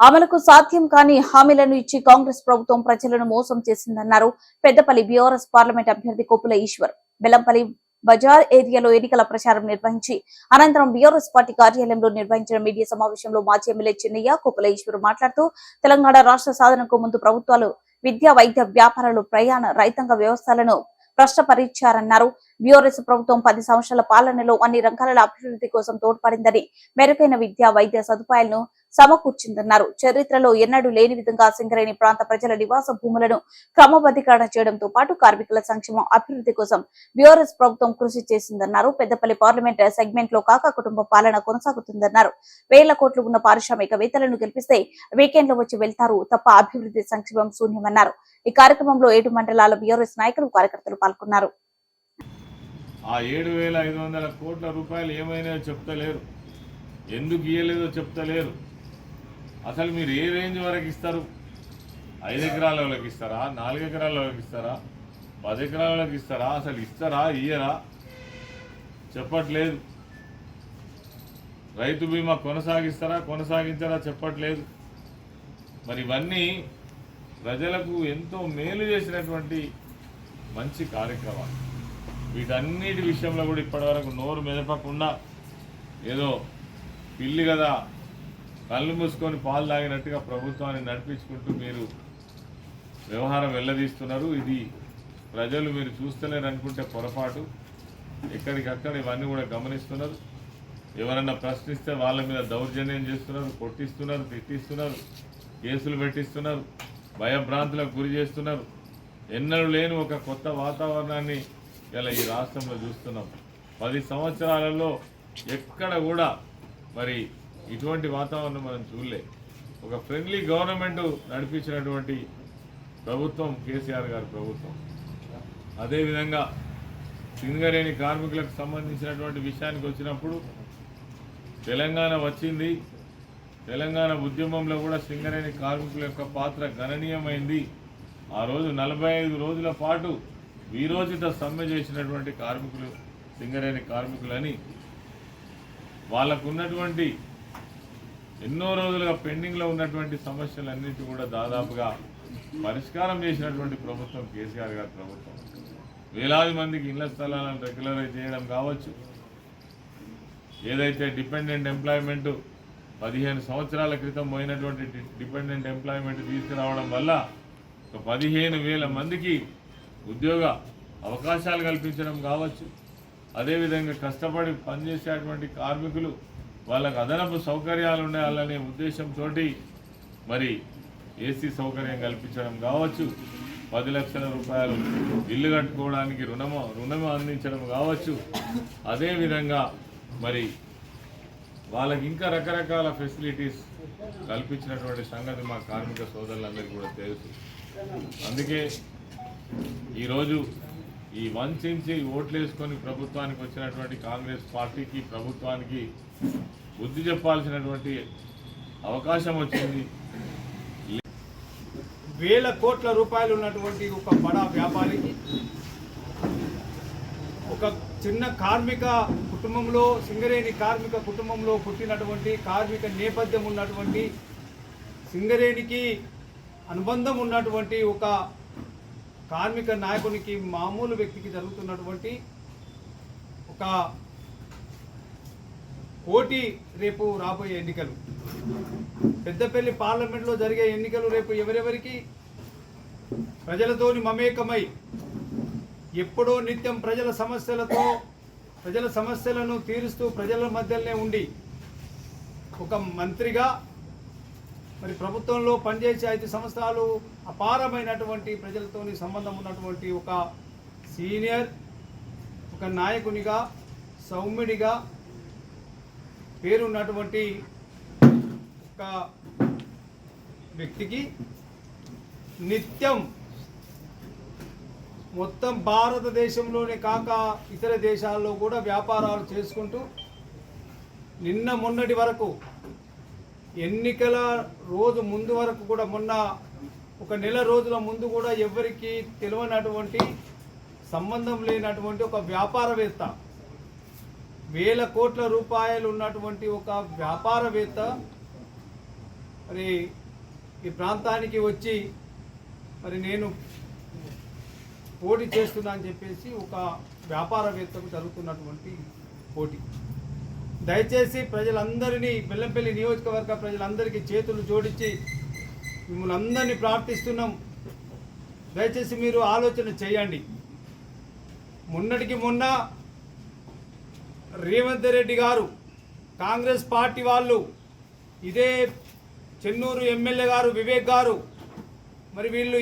అమలుకు సాధ్యం కాని హామీలను ఇచ్చి కాంగ్రెస్ ప్రభుత్వం ప్రజలను మోసం చేసిందన్నారు పెద్దపల్లి బీఆర్ఎస్ పార్లమెంట్ అభ్యర్థి కొప్పుల ఈశ్వర్. బెల్లంపల్లి బజార్ ఏరియాలో ఎన్నికల ప్రచారం నిర్వహించి అనంతరం బీఆర్ఎస్ పార్టీ కార్యాలయంలో నిర్వహించిన మీడియా సమావేశంలో మాజీ ఎమ్మెల్యే చిన్నయ్య కొప్పుల ఈశ్వర్ మాట్లాడుతూ తెలంగాణ రాష్ట్ర సాధనకు ముందు ప్రభుత్వాలు విద్యా వైద్య వ్యాపారాలు ప్రయాణ రైతాంగ వ్యవస్థలను భ్రష్టపరిచారన్నారు. బీఆర్ఎస్ ప్రభుత్వం పది సంవత్సరాల పాలనలో అన్ని రంగాల అభివృద్ధి కోసం తోడ్పడిందని మెరుగైన విద్యా వైద్య సదుపాయాలను సమకూర్చిందన్నారు. చరిత్రలో ఎన్నడూ లేని విధంగా సింగరేణి ప్రాంత ప్రజల నివాస భూములను క్రమబద్ధీకరణ చేయడంతో పాటు కార్మికుల సంక్షేమం అభివృద్ధి కోసం బీఆర్ఎస్ ప్రభుత్వం కృషి చేసిందన్నారు. పెద్దపల్లి పార్లమెంట్ సెగ్మెంట్లో కాక కుటుంబ పాలన కొనసాగుతుందన్నారు. వేల కోట్లు ఉన్న పారిశ్రామికవేత్తలను గెలిపిస్తే వీకెండ్లో వచ్చి వెళ్తారు తప్ప అభివృద్ధి సంక్షేమం శూన్యమన్నారు. ఈ కార్యక్రమంలో ఏడు మండలాల బీఆర్ఎస్ నాయకులు కార్యకర్తలు పాల్గొన్నారు. ఆ ఏడు వేల ఐదు వందల కోట్ల రూపాయలు ఏమైనా చెప్తలేరు. ఎందుకు ఇయ్యలేదో చెప్తలేరు. అసలు మీరు ఏ రేంజ్ వరకు ఇస్తారు? ఐదు ఎకరాల వాళ్ళకి ఇస్తారా? నాలుగు ఎకరాల వాళ్ళకి ఇస్తారా? పది ఎకరాల వాళ్ళకి ఇస్తారా? అసలు ఇస్తారా? ఇయ్యరా? చెప్పట్లేదు. రైతు బీమా కొనసాగిస్తారా? కొనసాగించారా? చెప్పట్లేదు. మరి ఇవన్నీ ప్రజలకు ఎంతో మేలు చేసినటువంటి మంచి కార్యక్రమాలు. వీటన్నిటి విషయంలో కూడా ఇప్పటివరకు నోరు మెదపకుండా ఏదో పిల్లి కదా కళ్ళు మూసుకొని పాలు తాగినట్టుగా ప్రభుత్వాన్ని నడిపించుకుంటూ మీరు వ్యవహారం వెళ్ళదీస్తున్నారు ఇది ప్రజలు మీరు చూస్తలేరు అనుకుంటే పొరపాటు. ఎక్కడికక్కడ ఇవన్నీ కూడా గమనిస్తున్నారు. ఎవరన్నా ప్రశ్నిస్తే వాళ్ళ మీద దౌర్జన్యం చేస్తున్నారు కొట్టిస్తున్నారు తిట్టిస్తున్నారు కేసులు పెట్టిస్తున్నారు భయభ్రాంతులకు గురి చేస్తున్నారు. ఎన్నడూ లేని ఒక కొత్త వాతావరణాన్ని ఇలా ఈ రాష్ట్రంలో చూస్తున్నాం. పది సంవత్సరాలలో ఎక్కడ కూడా మరి ఇటువంటి వాతావరణం మనం చూడలే. ఒక ఫ్రెండ్లీ గవర్నమెంట్ నడిపించినటువంటి ప్రభుత్వం కేసీఆర్ గారి ప్రభుత్వం. అదేవిధంగా సింగరేణి కార్మికులకు సంబంధించినటువంటి విషయానికి వచ్చినప్పుడు తెలంగాణ వచ్చింది. తెలంగాణ ఉద్యమంలో కూడా సింగరేణి కార్మికుల యొక్క పాత్ర గణనీయమైంది. ఆ రోజు నలభై ఐదు రోజుల పాటు వీరోచిత సమ్మె చేసినటువంటి కార్మికులు సింగరేణి కార్మికులని. వాళ్ళకున్నటువంటి ఎన్నో రోజులుగా పెండింగ్లో ఉన్నటువంటి సమస్యలన్నిటి కూడా దాదాపుగా పరిష్కారం చేసినటువంటి ప్రభుత్వం కేసీఆర్ గారి ప్రభుత్వం. వేలాది మందికి ఇళ్ళ స్థలాలను రెగ్యులరైజ్ చేయడం కావచ్చు. ఏదైతే డిపెండెంట్ ఎంప్లాయ్మెంట్ పదిహేను సంవత్సరాల క్రితం పోయినటువంటి డిపెండెంట్ ఎంప్లాయ్మెంట్ తీసుకురావడం వల్ల ఒక పదిహేను వేల మందికి ఉద్యోగ అవకాశాలు కల్పించడం కావచ్చు. అదేవిధంగా కష్టపడి పనిచేసేటువంటి కార్మికులు వాళ్ళకు అదనపు సౌకర్యాలు ఉండాలనే ఉద్దేశంతో మరి ఏసీ సౌకర్యం కల్పించడం కావచ్చు పది లక్షల రూపాయలు ఇల్లు కట్టుకోవడానికి రుణము రుణము అందించడం కావచ్చు. అదేవిధంగా మరి వాళ్ళకి ఇంకా రకరకాల ఫెసిలిటీస్ కల్పించినటువంటి సంగతి మా కార్మిక సోదరులందరికీ కూడా తెలుసు. అందుకే ఈరోజు ఈ వంచించి ఓట్లేసుకొని ప్రభుత్వానికి వచ్చినటువంటి కాంగ్రెస్ పార్టీకి ప్రభుత్వానికి బుద్ధి చెప్పాల్సినటువంటి అవకాశం వచ్చింది. వేల కోట్ల రూపాయలు ఉన్నటువంటి ఒక బడా వ్యాపారికి ఒక చిన్న కార్మిక కుటుంబంలో సింగరేణి కార్మిక కుటుంబంలో పుట్టినటువంటి కార్మిక నేపథ్యం ఉన్నటువంటి సింగరేణికి అనుబంధం ఉన్నటువంటి ఒక కార్మిక నాయకునికి మామూలు వ్యక్తికి జరుగుతున్నటువంటి ఒక పోటీ రేపు రాబోయే ఎన్నికలు. పెద్దపల్లి పార్లమెంట్లో జరిగే ఎన్నికలు రేపు ఎవరెవరికి? ప్రజలతోని మమేకమై ఎప్పుడో నిత్యం ప్రజల సమస్యలతో ప్రజల సమస్యలను తీరుస్తూ ప్రజల మధ్యలోనే ఉండి ఒక మంత్రిగా మరి ప్రభుత్వంలో పనిచేసే ఐదు సంవత్సరాలు అపారమైనటువంటి ప్రజలతోని సంబంధం ఉన్నటువంటి ఒక సీనియర్ ఒక నాయకునిగా సౌమ్యుడిగా పేరున్నటువంటి ఒక వ్యక్తికి నిత్యం మొత్తం భారతదేశంలోనే కాక ఇతర దేశాల్లో కూడా వ్యాపారాలు చేసుకుంటూ నిన్న మొన్నటి వరకు ఎన్నికల రోజు ముందు వరకు కూడా మొన్న ఒక నెల రోజుల ముందు కూడా ఎవరికి తెలియనటువంటి సంబంధం లేనటువంటి ఒక వ్యాపారవేత్త వేల కోట్ల రూపాయలు ఉన్నటువంటి ఒక వ్యాపారవేత్త మరి ఈ ప్రాంతానికి వచ్చి మరి నేను పోటీ చేస్తున్నా అని చెప్పేసి ఒక వ్యాపారవేత్తకు జరుగుతున్నటువంటి పోటీ. దయచేసి ప్రజలందరినీ బెల్లంపల్లి నియోజకవర్గ ప్రజలందరికీ చేతులు జోడించి మిమ్మల్ని అందరినీ ప్రార్థిస్తున్నాం. దయచేసి మీరు ఆలోచన చేయండి. మొన్నటికి మొన్న రేవంత్ రెడ్డి గారు కాంగ్రెస్ పార్టీ వాళ్ళు ఇదే చెన్నూరు ఎమ్మెల్యే గారు వివేక్ గారు మరి వీళ్ళు